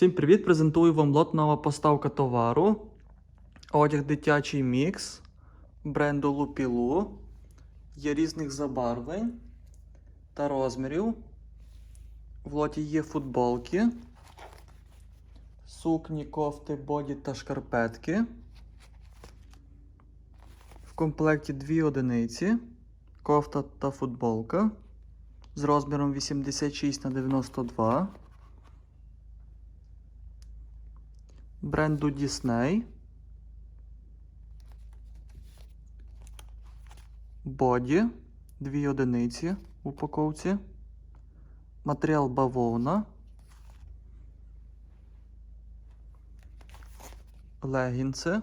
Всім привіт! Презентую вам лот нова поставка товару. Одяг дитячий мікс бренду Лупілу. Є різних забарвлень та розмірів. В лоті є футболки, сукні, кофти, боді та шкарпетки. В комплекті дві одиниці, кофта та футболка з розміром 86 на 92 бренду Disney. Боді, дві одиниці в упаковці. Матеріал бавовна. Легінси.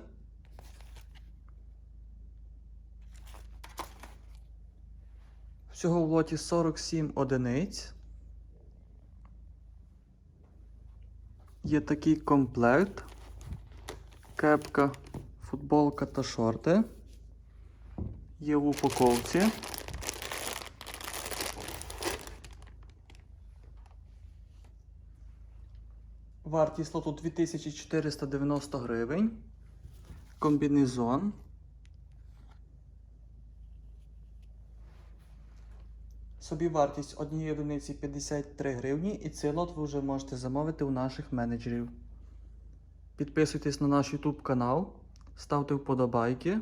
Всього в лоті 47 одиниць. Є такий комплект. Кепка, футболка та шорти. Є в упаковці. Вартість лоту 2490 гривень. Комбінезон. Собівартість однієї одиниці 53 гривні, і цей лот ви вже можете замовити у наших менеджерів. Підписуйтесь на наш YouTube канал, ставте вподобайки,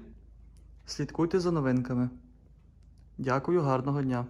слідкуйте за новинками. Дякую, гарного дня!